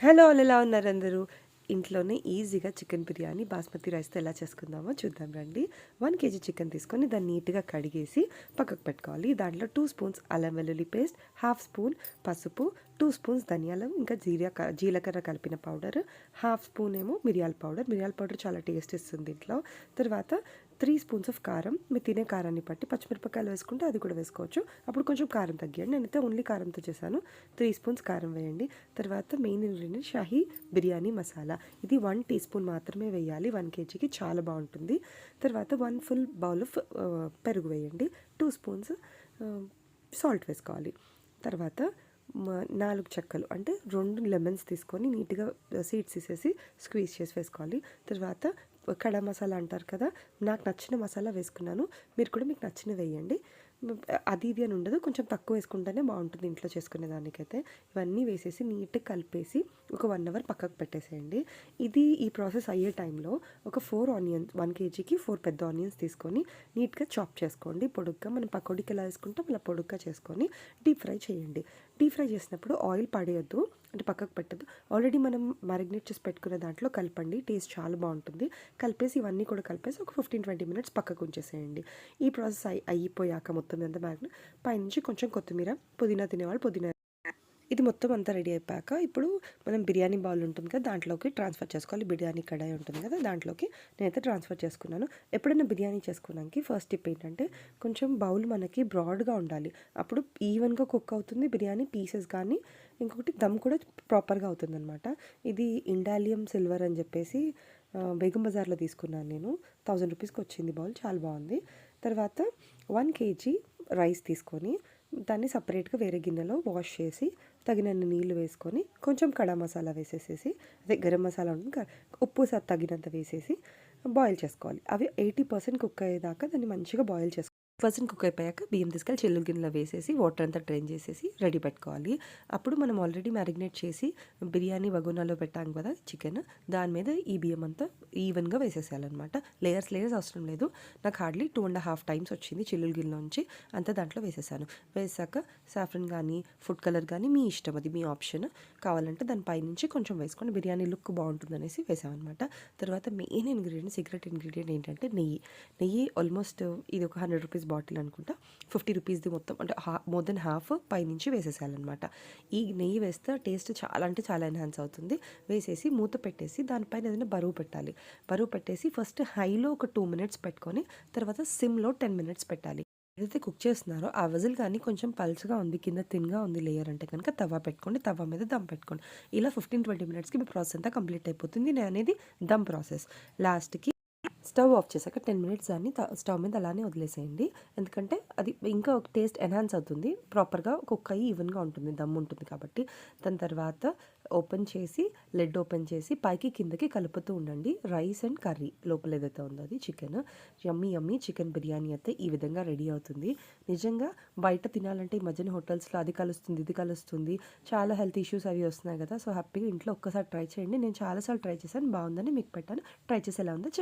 Hello వాళ్ళు ఎలా ఉన్నారు అందరూ ఇంట్లోనే ఈజీగా చికెన్ బిర్యానీ బాస్మతి రైస్తో ఎలా చేసుకుందామో చూద్దాం రండి. వన్ కేజీ చికెన్ తీసుకొని దాన్ని నీట్గా కడిగేసి పక్కకు పెట్టుకోవాలి. దాంట్లో టూ స్పూన్స్ అల్లం వెల్లుల్లి పేస్ట్ హాఫ్ స్పూన్ పసుపు టూ స్పూన్స్ ధనియాలు ఇంకా జీరా జీలకర్ర కలిపిన పౌడర్ హాఫ్ స్పూన్ ఏమో మిరియాల పౌడర్. మిరియాల పౌడర్ చాలా టేస్ట్ ఇస్తుంది ఇంట్లో. తర్వాత త్రీ స్పూన్స్ ఆఫ్ కారం. మీరు తినే కారాన్ని బట్టి పచ్చిమిరపకాయలు వేసుకుంటే అది కూడా వేసుకోవచ్చు. అప్పుడు కొంచెం కారం తగ్గియండి. నేనైతే ఓన్లీ కారంతో చేశాను. త్రీ స్పూన్స్ కారం వేయండి. తర్వాత మెయిన్ ఇంగ్రీడియంట్ షాహీ బిర్యానీ మసాలా. ఇది వన్ టీ స్పూన్ మాత్రమే వేయాలి. వన్ కేజీకి చాలా బాగుంటుంది. తర్వాత వన్ ఫుల్ బౌల్ ఆఫ్ పెరుగు వేయండి. టూ స్పూన్స్ సాల్ట్ వేసుకోవాలి. తర్వాత నాలుగు చెక్కలు అంటే రెండు లెమన్స్ తీసుకొని నీట్గా సీడ్స్ తీసేసి స్క్వీజ్ చేసి వేసుకోవాలి. తర్వాత కడా మసాలా అంటారు కదా నాకు నచ్చిన మసాలా వేసుకున్నాను. మీరు కూడా మీకు నచ్చిన వేయండి. అది ఇది అని ఉండదు. కొంచెం తక్కువ వేసుకుంటేనే బాగుంటుంది ఇంట్లో చేసుకునే దానికైతే. ఇవన్నీ వేసేసి నీట్గా కలిపేసి ఒక వన్ అవర్ పక్కకు పెట్టేసేయండి. ఇది ఈ ప్రాసెస్ అయ్యే టైంలో ఒక ఫోర్ ఆనియన్స్ వన్ కేజీకి ఫోర్ పెద్ద ఆనియన్స్ తీసుకొని నీట్గా చాప్ చేసుకోండి. పొడుగ్గా మనం పకోడీకి ఎలా వేసుకుంటాం అలా పొడుగ్గా చేసుకొని డీప్ ఫ్రై చేయండి. డీప్ ఫ్రై చేసినప్పుడు ఆయిల్ పడేయద్దు. అంటే పక్కకు పెట్టద్దు. ఆల్రెడీ మనం మ్యారినేట్ చేసి పెట్టుకునే దాంట్లో కలపండి. టేస్ట్ చాలా బాగుంటుంది. కలిపేసి ఇవన్నీ కూడా కలిపేసి ఒక ఫిఫ్టీన్ ట్వంటీ మినిట్స్ పక్కకు ఉంచేసేయండి. ఈ ప్రాసెస్ అయి అయిపోయాక మొత్తం ఎంత మ్యాగ్నెట్ పైనుంచి కొంచెం కొత్తిమీర పుదీనా తినేవాళ్ళు పుదీనా. ఇది మొత్తం అంతా రెడీ అయిపోయాక ఇప్పుడు మనం బిర్యానీ బౌల్ ఉంటుంది కదా దాంట్లోకి ట్రాన్స్ఫర్ చేసుకోవాలి. బిర్యానీ కడాయి ఉంటుంది కదా దాంట్లోకి నేనైతే ట్రాన్స్ఫర్ చేసుకున్నాను. ఎప్పుడైనా బిర్యానీ చేసుకున్నానికి ఫస్ట్ టిప్ ఏంటంటే కొంచెం బౌల్ మనకి బ్రాడ్గా ఉండాలి. అప్పుడు ఈవెన్గా కుక్ అవుతుంది బిర్యానీ పీసెస్ కానీ ఇంకొకటి దమ్ కూడా ప్రాపర్గా అవుతుందన్నమాట. ఇది ఇండాలియం సిల్వర్ అని చెప్పేసి బేగం బజార్లో తీసుకున్నాను నేను. థౌజండ్ రూపీస్కి వచ్చింది బౌల్ చాలా బాగుంది. తర్వాత వన్ కేజీ రైస్ తీసుకొని దాన్ని సపరేట్గా వేరే గిన్నెలో వాష్ చేసి తగినన్ని నీళ్ళు వేసుకొని కొంచెం కడా మసాలా వేసేసేసి అదే గరం మసాలా ఉంటుంది ఉప్పు తగినంత వేసేసి బాయిల్ చేసుకోవాలి. అవి ఎయిటీ పర్సెంట్ కుక్ అయ్యేదాకా దాన్ని మంచిగా బాయిల్ చేసుకోవాలి ఫస్ట్ కుక్ అయిపోయాక బియ్యం తీసుకెళ్ళి చెల్లు గిన్నెలో వేసేసి వాటర్ అంతా డ్రైన్ చేసేసి రెడీ పెట్టుకోవాలి. అప్పుడు మనం ఆల్రెడీ మ్యారినేట్ చేసి బిర్యానీ వగోనాలో పెట్టాం కదా చికెన్. దాని మీద ఈ బియ్యం అంతా ఈవెన్గా వేసేసేయాలన్నమాట. లేయర్స్ లేయర్స్ అవసరం లేదు. నాకు hardly two and half times వచ్చింది చిల్లుల గిన్నెలోంచి అంతా దాంట్లో వేసేసాను. వేసాక సాఫ్రన్ కానీ ఫుడ్ కలర్ కానీ మీ ఇష్టం అది మీ ఆప్షన్. కావాలంటే దాని పైనుంచి కొంచెం వేసుకొని బిర్యానీ లుక్ బాగుంటుందనేసి వేసామన్నమాట. తర్వాత మెయిన్ ఇంగ్రీడియంట్ సీక్రెట్ ఇంగ్రీడియంట్ ఏంటంటే నెయ్యి. నెయ్యి ఆల్మోస్ట్ ఇది ఒక హండ్రెడ్ రూపీస్ బాటిల్ అనుకుంటా. ఫిఫ్టీ రూపీస్ది మొత్తం అంటే మోర్ దెన్ హాఫ్ పైనుంచి వేసేసేయాలన్నమాట. ఈ నెయ్యి వేస్తే టేస్ట్ చాలా అంటే చాలా ఎన్హాన్స్ అవుతుంది. వేసేసి మూత పెట్టేసి దానిపైన ఏదైనా బరువు పెట్టాలి. బరువు పెట్టేసి ఫస్ట్ హైలో ఒక టూ మినిట్స్ పెట్టుకొని తర్వాత సిమ్లో టెన్ మినిట్స్ పెట్టాలి. ఏదైతే కుక్ చేస్తున్నారో ఆ వజిల్ కానీ కొంచెం పల్చగా ఉంది కింద తిన్గా ఉంది లేయర్ అంటే కనుక తవ్వ పెట్టుకోండి తవ్వ మీద దమ్ పెట్టుకోండి. ఇలా ఫిఫ్టీన్ ట్వంటీ మినిట్స్కి మీ ప్రాసెస్ అంతా కంప్లీట్ అయిపోతుంది. నేను అనేది దమ్ ప్రాసెస్. లాస్ట్కి స్టవ్ ఆఫ్ చేశాక టెన్ మినిట్స్ దాన్ని స్టవ్ మీద అలానే వదిలేసేయండి. ఎందుకంటే అది ఇంకా ఒక టేస్ట్ ఎన్హాన్స్ అవుతుంది. ప్రాపర్గా కుక్ అయ్యి ఈవెన్గా ఉంటుంది దమ్ ఉంటుంది కాబట్టి. దాని తర్వాత ఓపెన్ చేసి లెడ్ ఓపెన్ చేసి పైకి కిందకి కలుపుతూ ఉండండి. రైస్ అండ్ కర్రీ లోపల ఏదైతే ఉందో అది chicken. Yummy yummy chicken biryani అయితే ఈ విధంగా రెడీ అవుతుంది. నిజంగా బయట తినాలంటే ఈ మధ్యన హోటల్స్లో అది కలుస్తుంది ఇది కలుస్తుంది. చాలా హెల్త్ ఇష్యూస్ అవి వస్తున్నాయి కదా. సో హ్యాపీగా ఇంట్లో ఒక్కసారి ట్రై చేయండి. నేను చాలాసార్లు ట్రై చేశాను. బాగుందని మీకు పెట్టాను. ట్రై చేసి ఎలా ఉందో